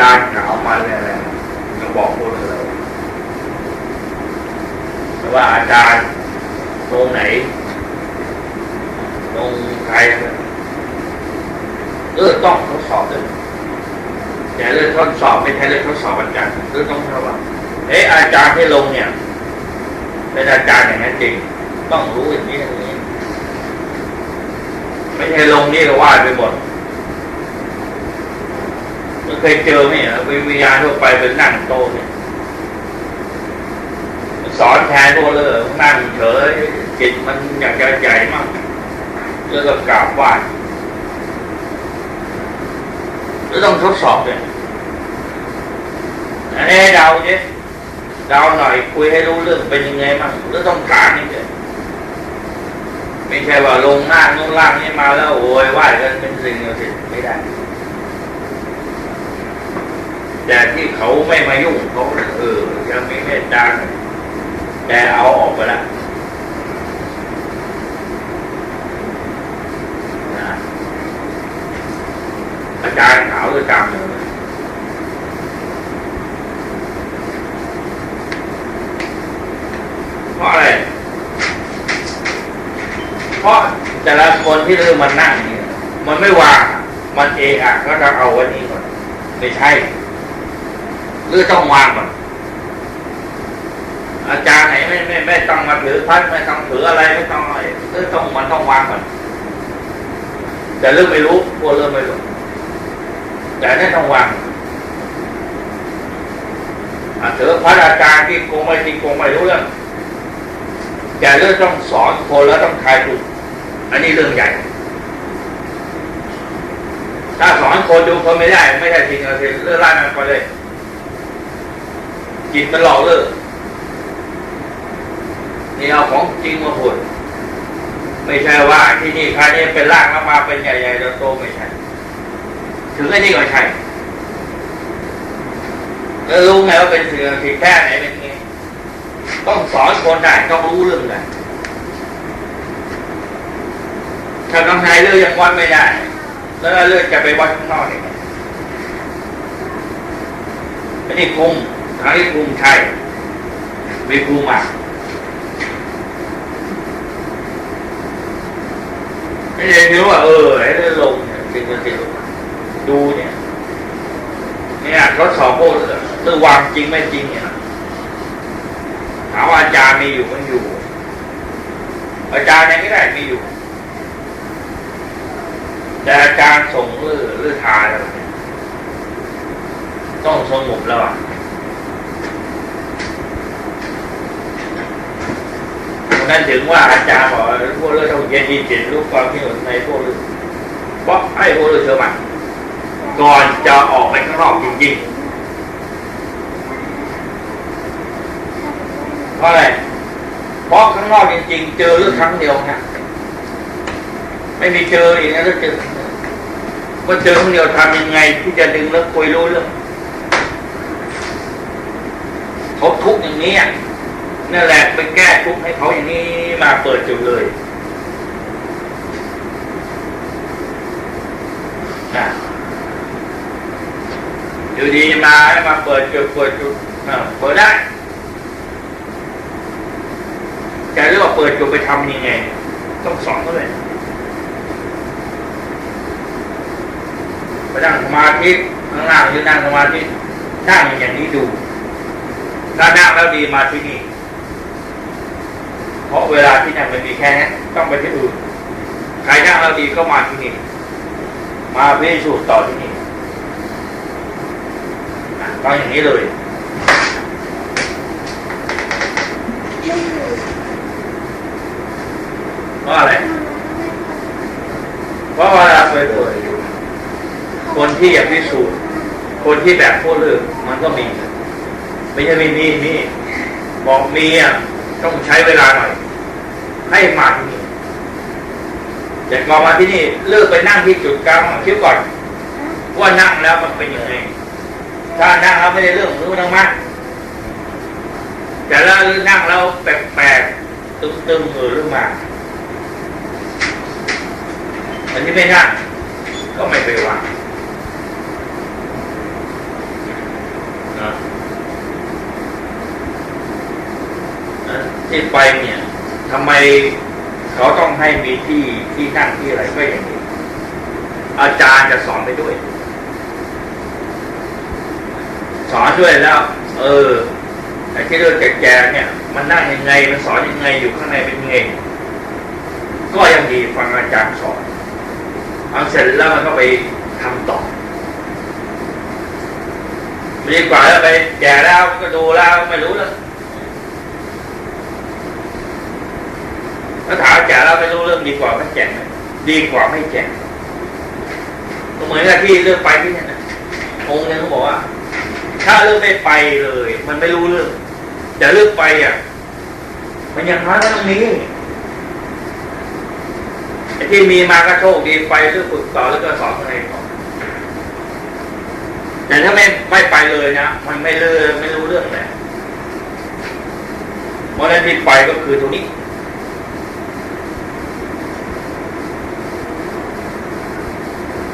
จารย์ถามมาเนี่ยอะไรก็บอกพูดเลยแต่ว่าอาจารย์ตรงไหน ตรงใครเออต้องทดสอบเลยแต่เรื่องทดสอบไม่ใช่เรื่องทดสอบอาจารย์เรื่องต้องทดสอบเอ๊ะอาจารย์ที่ลงเนี่ยเป็นอาจารย์อย่างนั้นจริง ต้องรู้อย่างนี้อย่างนี้ ไม่ใช่ลงนี่ก็ว่าไปหมด มันเคยเจอไหมเอะวิญญาณทั่วไปเป็นนั่งโตเนี่ยสอนแทนพวกเลยนั่งเฉยจิตมันอยากจะใหญ่มากแล้วก็กราบไหว้แล้วต้องทดสอบเนนี้ให้เดาเนี่ยเดาหน่อยคุยให้รู้เรื่องเป็นยังไงมั่งแล้วต้องถามนี่เลยไม่ใช่ว่าลงหน้านู่นล่างนี่มาแล้วโวยไหว้กันเป็นสิ่งเดียวสิไม่ได้ แต่ที่เขาไม่มายุ่งเขาเออยังม่เมตตาแต่เอาออกไปละอาจารย์ขาวด้วยตามเลยเพราะอะไร เพราะแต่ละคนที่เริ่มมานั่งเนี่ยมันไม่วาง มันเอะอะก็จะเอาไว้นี่ก่อน ไม่ใช่ หรือต้องวางก่อนอาจารย์ไหนไม่ไม่ไม่ต้องมาถือพัดไม่ต้องถืออะไรไม่ต้องอะไรหรือต้องมันต้องวางก่อนแต่เรื่องไม่รู้กลัวเรื่องไม่รู้แต่นี่ต้องวางถือพัดอาจารย์ที่โกงไม่จริงโกงไม่รู้เรื่องแต่เรื่องต้องสอนคนแล้วต้องทายถูกอันนี้เรื่องใหญ่ถ้าสอนคนดูคนไม่ได้ ไม่ใช่จริงเอาสิเรื่องล่ามันไปเลย จิตมันหลอกเลิกนี่เอาของจริงมาพูดไม่ใช่ว่าที่นี่ใครนี่เป็นร่างแล้วมาเป็นใหญ่ๆโตไม่ใช่ ถึงไอ้นี่ก็ใช่แล้วรู้ไงว่าเป็นสิ่งที่แค่ไหนเป็นไงต้องสอนคนได้ต้องรู้เรื่องได้ถ้าข้างในเรื่องยังวัดไม่ได้ แล้วเรื่องจะไปวัดข้างนอกได้ไงอันนี้คุม ทางนี้คุมใช่ม่คุมอะไม่ได้รู้ว่าเออไอ้เรื่องลงเนี่ยจริงจริงดูเนี่ยเนี่ยทดสอบพวกเรื่อวางจริงไม่จริงเนี่ยถามว่าอาจารย์มีอยู่มันอยู่ อาจารย์ยังไม่ได้มีอยู่ แต่อาจารย์ส่งเรื่องเรื่องทายแล้วเนี่ยต้องสงบแล้วอะ นั่นถึงว่าอาจารย์บอกพวกเรื่องต้องเย็นดีจิตรู้ความที่อยู่ในพวกเรื่องเพราะให้พวกเรื่องเชื่อมันก่อนจะออกไปข้างนอกจริงๆเพราะอะไรเพราะข้างนอกจริง ๆ เจอเรื่องครั้งเดียวนะไม่มีเจออีกนะแล้วเจอก็เจอครั้งเดียวทำยังไง ที่จะดึงแล้วคุยรู้เรื่องเขาทุกอย่างนี้อะ นั่นแหละไปแก้ทุกข์ให้เขาอย่างนี้มาเปิดจุดเลยนะอยู่ดีมาให้มาเปิดจุดเปิดจุดอ่าเปิดได้แต่เรื่องว่าเปิดจุดไปทำยังไง ต้องสอนเขาเลยไปนั่งสมาธิข้างล่างหรือนั่งสมาธินั่งอย่างนี้ดูถ้านั่งแล้วดีมาที่นี่ เพราะเวลาที่นั่งมันมีแค่นี้ต้องไปที่อื่นใครนั่งแล้วดีก็มาที่นี่ มาพิสูจน์ต่อที่นี่อะก็อย่างนี้เลยเพราะอะไร เพราะเวลาไปเปิดคนที่อยากพิสูจน์คนที่แบบพูดเรื่องมันก็มี ไม่ใช่ไม่มีมีบอกมีอะ ต้องใช้เวลาหน่อย ให้มาที่นี่แต่ก่อมาที่นี่เลิกไปนั่งที่จุดกลางคิดก่อนว่านั่งแล้วมันเป็นยังไงถ้านั่งแล้วไม่ได้เรื่องมือต้องมากแต่เรานั่งแล้วแปลกๆตึงๆมือขึ้นมาอันนี้ไม่นั่งก็ไม่ไปวางนะนะ ที่ไปเนี่ยทำไมเขาต้องให้มีที่ที่นั่งที่อะไรก็อย่างนี้ อาจารย์จะสอนไปด้วย สอนด้วยแล้ว เออไอ้ที่เรื่องแก่ๆเนี่ย มันนั่งยังไงมันสอนยังไงอยู่ข้างในเป็นยังไงก็ยังดีฟังอาจารย์สอนเอาเสร็จแล้วมันก็ไปทำต่อดีกว่าแล้วไปแก่แล้วก็ดูแล้วไม่รู้แล้ว ถ้าถามว่าแก่แล้วไม่รู้เรื่องดีกว่าไม่แก่มดีกว่าไม่แก่ก็เหมือนกับที่เรื่องไปที่เนี่ยนะองค์หนึงเขาบอกว่า ถ้าเรื่องไม่ไปเลย มันไม่รู้เรื่องแต่เรื่องไปอะ มันยังน้อยก็ตรงนี้ไอ้ที่มีมาก็โชคดีไปเรื่องฝึกต่อแล้วก็สอนอะไรต่อแต่ถ้าไม่ไม่ไปเลยนะมันไม่เลื่อไม่รู้เรื่องเลยเพราะนั้นที่ไปก็คือตรงนี้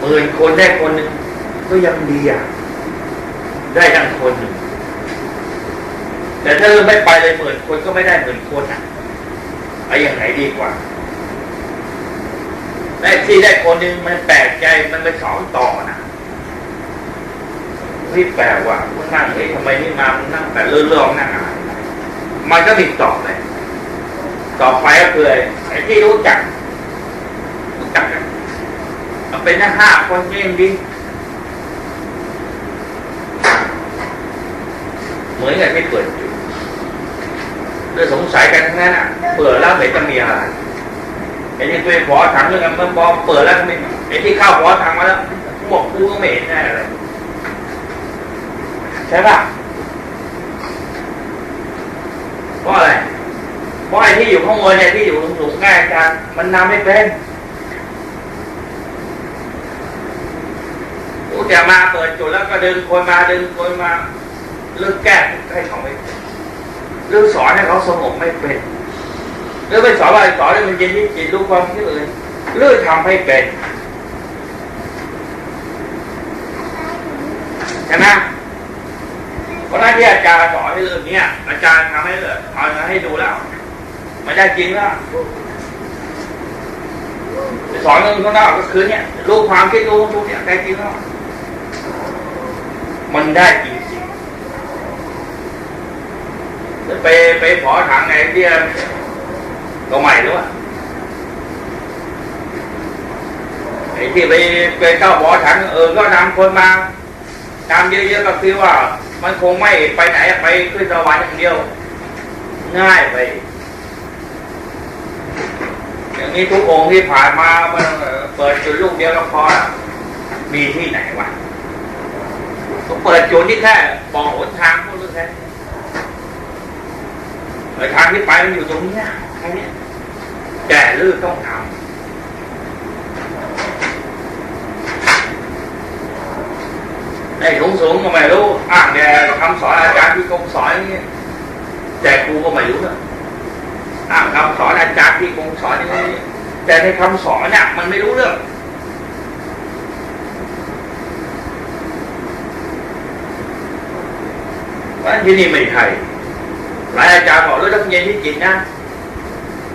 มื่นคนได้คนหนึ่งก็ยังดีอะ ได้ทั้งคนหนึ่งแต่ถ้าเราไม่ไปเลยหมื่นคนก็ไม่ได้หมื่นคนอะไอ้อย่างไหนดีกว่าได้ที่ได้คนหนึ่งมันแปลกใจมันไปสอนต่อนะเฮ้ยแปลกว่ะมันนั่งเฮ้ยทำไมนี่มามันนั่งแต่เลื่อนๆนั่งอะไรมันก็มีต่อเลยต่อไปก็คือไอ้ที่รู้จักรู้จักกัน เอาเป็นหห้าคนก็ยังดีเหมือนกับไม่เปิดอยู่เลยสงสัยกันทั้งนั้นอะ เปิดแล้วไม่จะมีอะไรไอ้ที่ไปขอถังเรื่องกันมันบอกเปิดแล้วไม่ไอ้ที่เข้าขอถังมาแล้วพวกกูก็ไม่เห็นได้อะไรใช่ป่ะเพราะอะไรเพราะไอ้ที่อยู่ข้างบนเนี่ยที่อยู่สูงๆง่ายจังมันนำไม่เป็น กูจะมาเปิดจุดแล้วก็ดึงคนมาดึงคนมาเรื่องแก้ให้เขาไม่เป็นเรื่องสอนให้เขาสงบไม่เป็นเรื่องไปสอนอะไรสอนให้มันเย็นที่จิตรู้ความคิดเลยเรื่องทำให้เป็นใช่ไหมเพราะหน้าที่อาจารย์สอนให้เรื่องนี้อาจารย์ทำให้เลยเอาให้ดูแล้วไม่ได้จริงแล้วสอนเรื่องข้างนอกก็คือเนี่ยรู้ความคิดรู้ทุกเนี่ยได้จริงแล้ว มันได้จริงๆไปไปขอถังไงที่ก็ใหม่หรือวะไอ้ที่ไปไปเข้าขอถังเออ ก็นำคนมาตามเยอะๆก็คือว่า มันคงไม่ไปไหนไปขึ้นสวรรค์อย่างเดียว ง่ายไปอย่างนี้ทุกองค์ที่ผ่านมามันเปิดจุดลูกเดียวก็พอมีที่ไหนวะ ก็เปิดจุดที่แค่บอกหนทางพวกนี้แค่ไอ้ทางที่ไปมันอยู่ตรงนี้แค่นี้แก่ลือต้องทำไอ้สูงสูงก็ไม่รู้อ้างแต่คำสอนอาจารย์ที่กงสอนอย่างเงี้แต่ครูก็ไม่รู้นะอ้างคำสอนอาจารย์ที่กงสอนอย่างเงี้แต่ในคำสอนเนี่ยมันไม่รู้เรื่อง เพราะฉะนั้น ที่นี่ไม่ใช่หลายอาจารย์บอกรู้ต้องเย็นที่จิตนะ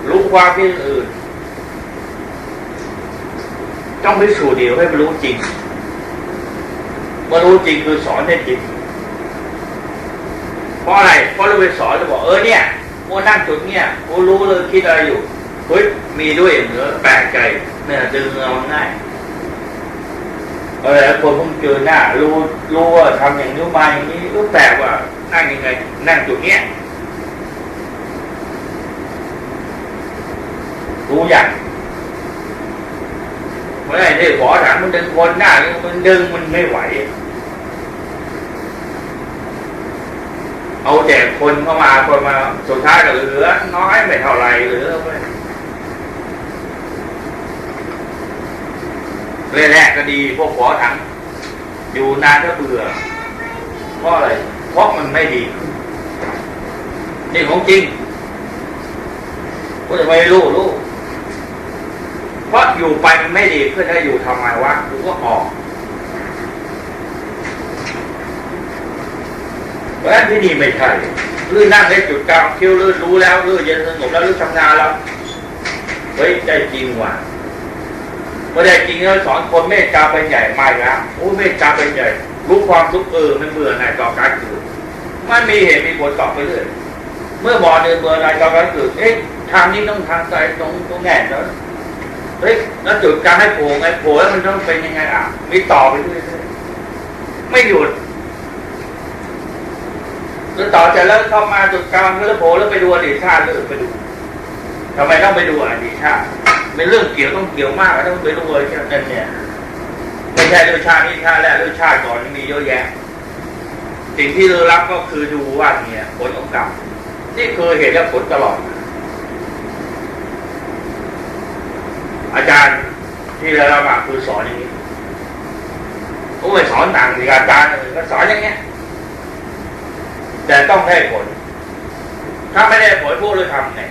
รู้ความที่อื่น ต้องพิสูจน์เดียวให้มันรู้จริงเมื่อรู้จริงคือสอนให้จริงเพราะอะไรเพราะเราไปสอนเราบอกเออเนี่ยกูนั่งจุดเนี่ยกูรู้เลยคิดอะไรอยู่เฮ้ยมีด้วยเหนือแปลกใจเนี่ยดึงเอาง่ายเออคนผมเจอหน้ารู้รู้ว่าทำอย่างนี้มาอย่างนี้รู้แปลกว่า นั่งยังไง นั่งจุดเนี้ยรู้อย่างเมื่อไหร่ที่ขอถามมันดึงคนหน้ามันดึงมันไม่ไหว เอาแต่คนเข้ามาคนมาสุดท้ายก็เหลือ น้อยไม่เท่าไรเหลือไปแรกๆก็ดีพวกขอถังอยู่นานก็เบื่อเพราะอะไร เพราะมันไม่ดีนี่ของจริงก็จะไม่รู้รู้เพราะอยู่ไปมันไม่ดีเพื่อจะอยู่ทำไมวะกูก็ออกเพราะฉะนั้นที่นี่ไม่ใช่ลื่นนั่งได้จุดกลางคิ้วลื่นรู้แล้วลื่นเย็นสงบแล้วลื่นทำงานแล้วเฮ้ยได้จริงว่ะไม่ได้จริงแล้วสอนคนเมตตาเป็นใหญ่ไม่แล้วโอ้เมตตาเป็นใหญ่ รู้ความทุกข์เออมันเบื่อหน่ายต่อการเกิดมันมีเหตุมีผลต่อไปเรื่อยเมื่อบอกเดินเบื่อหน่ายต่อการเกิดเอ๊ะทางนี้ต้องทางใจตรงตรงแง่แล้วเฮ้ยแล้วจุดกางให้โผล่ไงโผล่แล้วมันต้องเป็นยังไงอะมีต่อไปเรื่อยๆไม่หยุดแล้วต่อจากแล้วเข้ามาจุดกลางแล้วโผล่แล้วไปดูอดีตชาติเลยไปดูทำไมต้องไปดูอดีตชาติเป็นเรื่องเกี่ยวต้องเกี่ยวมากต้องไปดูเลยแค่นั้นเนี่ย ไม่ใช่เรื่องชาตินี้ชาติแรกเรื่องชาติก่อนมีเยอะแยะ สิ่งที่เรารับก็คือดูว่าเนี่ยผลของกรรมนี่คือเหตุและผลตลอด อาจารย์ที่เรารับมาคือสอนอย่างนี้โอ้ยสอนต่างสิอาจารย์ก็สอนอย่างเงี้ย แต่ต้องได้ผล ถ้าไม่ได้ผลพวกเราทำไง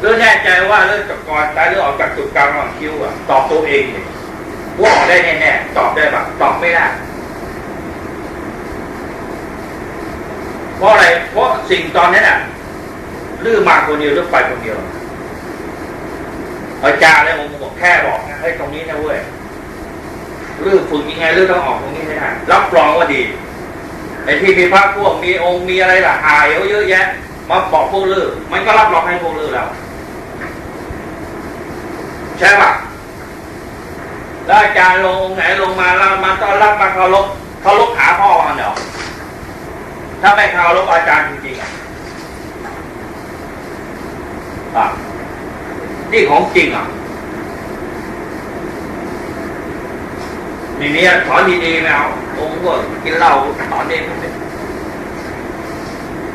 เรื่องแน่ใจว่าเรื่องจากกรตายเรื่องออกจากจุดกลางระหว่างคิ้วอะตอบตัวเองเนี่ย ว่าออกได้แน่ๆตอบได้ปะตอบไม่ได้เพราะอะไรเพราะสิ่งตอนนั้นอะลื้อมาคนเดียวหรือไปคนเดียวอาจารย์เลยผมบอกแค่บอกนะให้ตรงนี้นะเว้ยลื้อฝึกยังไงลื้อต้องออกตรงนี้ให้ได้รับรองว่าดีไอ้ที่มีพระพวกมีองค์มีอะไรล่ะหายเยอะแยะมาบอกพวกลือมันก็รับรองให้พวกลื้อแล้วใช่ปะ แล้วอาจารย์ลงองค์ไหนลงมาแล้วมาต้อนรับมาเคารพเคารพหาพ่อมันเหรอถ้าไม่เคารพอาจารย์จริงๆอะอะนี่ของจริงอะนี่เนี่ยสอนดีๆไม่เอาองค์ก็กินเหล้าสอนเอง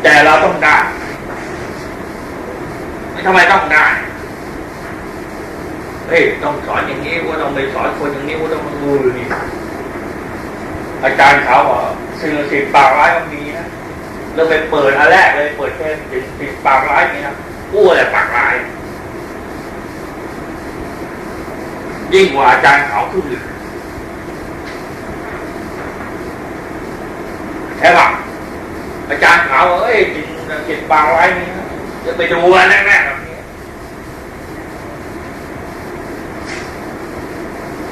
แต่เราต้องได้ไม่ทำไมต้องได้ ฮ้ยต้องสอนอย่างนี้ว่าต้องไปสอนคนอย่างนี้ว่าต้องมาดูนี่อาจารย์เขาสิ่งสิบปากร้ายมันมีนะเราไปเปิดอันแรกเลยเปิดแค่สิบสิบปากร้ายนี่นะกู้อะไรปากร้าย ยิ่งกว่าอาจารย์เขาขึ้นอีกใช่ปะอาจารย์เขาบอกเอ้ยจิตจิตปากร้ายนี่นะจะไปดูอันแรกๆแบบนี้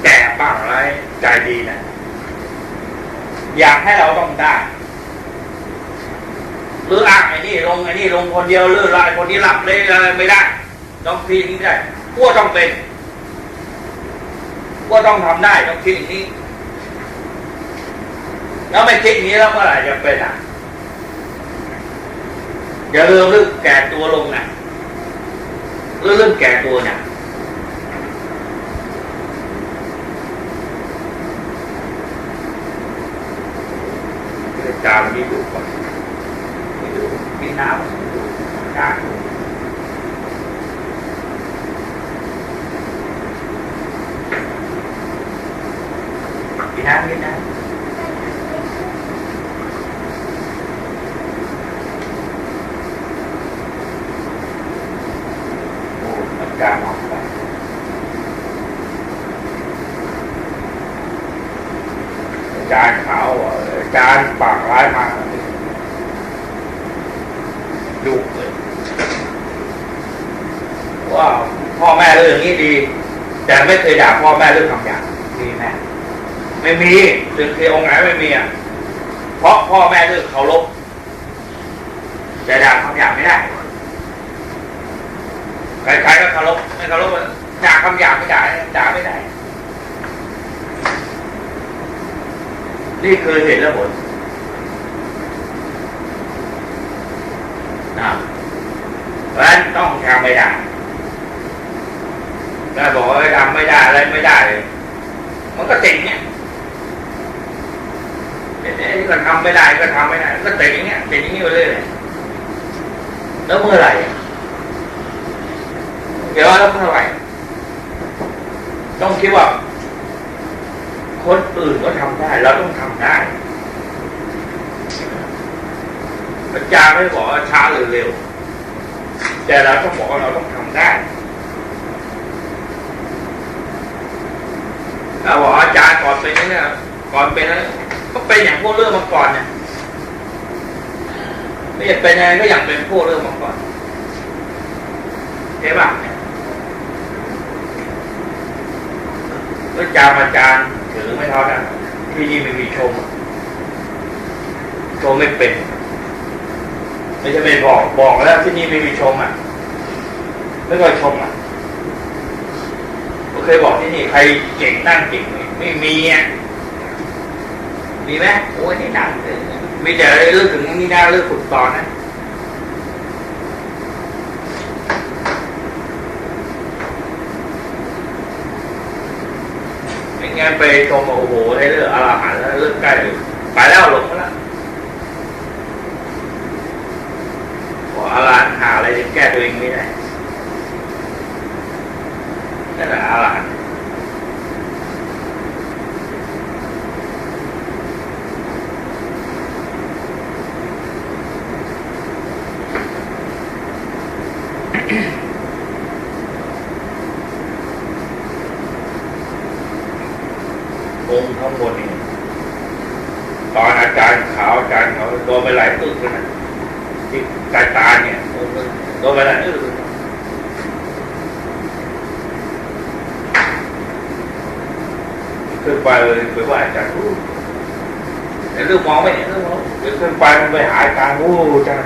แต่ปากร้ายใจ ดีนะอยากให้เราต้องได้หรืออ่างไอ้นี่ลงไอ้นี่ลงคนเดียวเลื่อนลายคนนี้รับเลยอะไรไม่ได้ ต้องคิดอย่างนี้ได้พวกต้องเป็นพวกต้องทำได้ต้องคิดอย่างนี้ แล้วไม่คิดอย่างนี้แล้วเมื่อไหร่จะเป็นอะอย่าลืมเรื่องแก่ตัวลงนะเรื่องเรื่องแก่ตัวเนี่ย อาวันนี้ดูก่อนไม่ดูมีน้ำดูกาจารย์ดูมีน้ำมีน้ำโอ้อาจารย์ออกไปอาจารย์เขาอะอาจารย์ปากร้ายมากดุเลยว่าพ่อแม่เรื่องนี้ดี แต่ไม่เคยด่าพ่อแม่เรื่องคำหยาบมีแม่ไม่มีถึงเคยองค์ไหนไม่มีอะเพราะพ่อแม่เรื่องเคารพแต่ด่าคำหยาบไม่ได้ใครๆก็เคารพไม่เคารพด่าคำหยาบไม่ได้ด่าไม่ได้ นี่คือเหตุและผลนะเพราะฉะนั้นต้องทำไม่ได้ ถ้บอกว่าทำไม่ได้อะไรไม่ได้เลยมันก็ติดเนี่ยเอ๊ะก็ทำไม่ได้ก็ทำไม่ได้ ก็ติดอย่างเงี้ยติดอย่างนี้ไปเรื่อยแล้วเมื่อไหร่เดี๋ยวแล้วเมื่อไหร่ต้องคิดว่า คนอื่นก็ทำได้ เราต้องทำได้อาจารย์ไม่บอกว่าช้าหรือเร็ว แต่เราต้องบอกว่าเราต้องทำได้ถ้า บอกว่าอาจารย์ก่อนเป็นเนี่ยก่อนเป็นแล้วก็เป็นอย่างพวกเรื่องมาก่อนเนี่ยไม่อยากเป็นอะไรก็อยากเป็นพวกเรื่องมาก่อนใช่ปะแล้วจามอาจารย์ถือไม่เท่านั้นที่นี่ไม่มีชมชมไม่เป็นไม่ใช่ไม่บอกบอกแล้วที่นี่ไม่มีชมอะไม่ก็ชมอะ เคยบอกที่นี่ใครเก่งนั่งเก่งไมไม่มีอะมีไหมโอ้ยนี่นั่งเลยมีแต่เรื่องถึงนี่น่าเรื่องฝึกตอนนะไม่งั้นไปชมว่าโอ้โหได้เรื่องอาหารแล้วเรื่องใกล้ไปแล้วหลงแล้วบอกอาหารหาอะไรจะแก้ตัวเองไม่ได้นั่นแหละอาหาร องค์ข้างบนนี่ตอนอาจารย์ขาวอาจารย์เขาโดนไปหลายตึกเลยนะที่กายตาเนี่ยองค์นึงโดนไปหลายตึกเลย ขึ้นไปเลยไปว่าอาจารย์อู้เดี๋ยวเรื่องมองไม่เห็นเรื่องมองเดี๋ยวขึ้นไปมันไปหาอาจารย์โอ้อาจารย์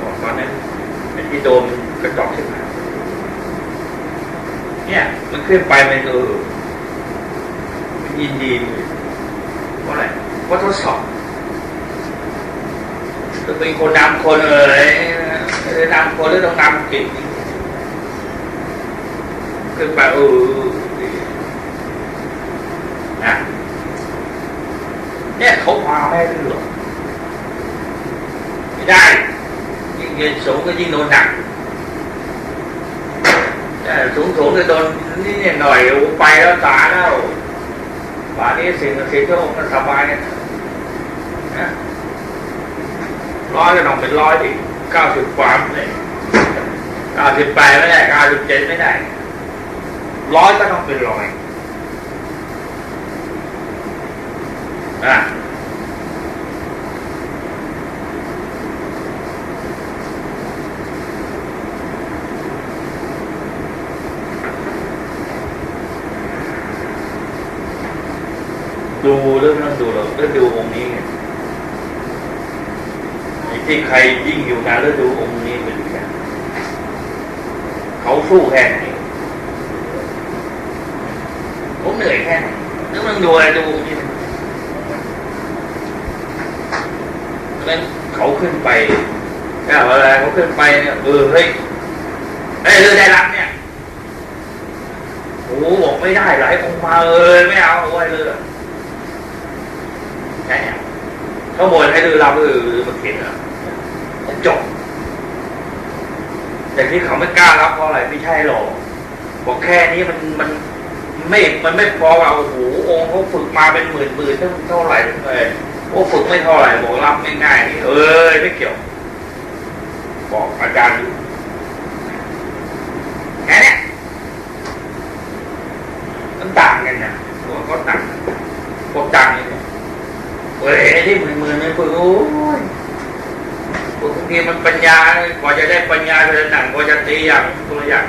บอกตอนนั้นไอ้ที่โดนกระจอกขึ้นมาเนี่ย มันขึ้นไปมันเออมันยินดีเพราะอะไรเพราะทดสอบจะเป็นคนนำคนเลยนำคนหรือต้องนำเก่งขึ้นไปเออนะ เนี่ยเขาพาไม่ได้หรอกไม่ได้ ยิ่งเรียนสูงก็ยิ่งโดนหนักแต่สูงสูงๆก็โดนนี่เนี่ยหน่อยไปแล้วตาแล้วป่านนี้สิ่งสิทธิ์ที่องค์มันสบายเนี่ยร้อยก็ต้องเป็นร้อยดิเก้าสิบกว่าเลยเก้าสิบแปดไม่ได้เก้าสิบเจ็ดไม่ได้ร้อยก็ต้องเป็นร้อย นะดูเรื่องนั้นดูเราเรื่องดูองค์นี้ไงไอ้ที่ใครยิ่งอยู่นานแล้วดูองค์นี้เป็นยังไงเขาสู้แค่ไหนผมเหนื่อยแค่ไหนเรื่องนั้นดูอะไรดูองค์นี้ นั้นเขาขึ้นไปถ้าเวลาเขาขึ้นไปเนี่ยเออเฮ้ยเฮ้ยเรื่องได้รับเนี่ยโอ้โหบอกไม่ได้หลายองค์มาเออไม่เอาเอาไว้เลยแค่นี้ยข้างบนให้ดูเราคือมันเขียนอะจบแต่ที่เขาไม่กล้ารับเพราะอะไรไม่ใช่หรอกบอกแค่นี้มันมันไม่ มันไม่พอว่าโอ้โหองค์เขาฝึกมาเป็นหมื่นหมื่นเท่าเท่าไหร่เลย โอ้ฝึกไม่เท่าไหร่บอกรับไม่ง่ายนี่เออไม่เกี่ยว บอกอาจารย์ดูแค่นี้มันต่างกันนะตัวก็ต่างพวกต่างนี่เนี่ยเว้ยที่มือมือไม่ฝึกโอ้ยฝึกบางทีมันปัญญากว่าจะได้ปัญญาเป็นหนังกว่าจะตีอย่างตัวอย่าง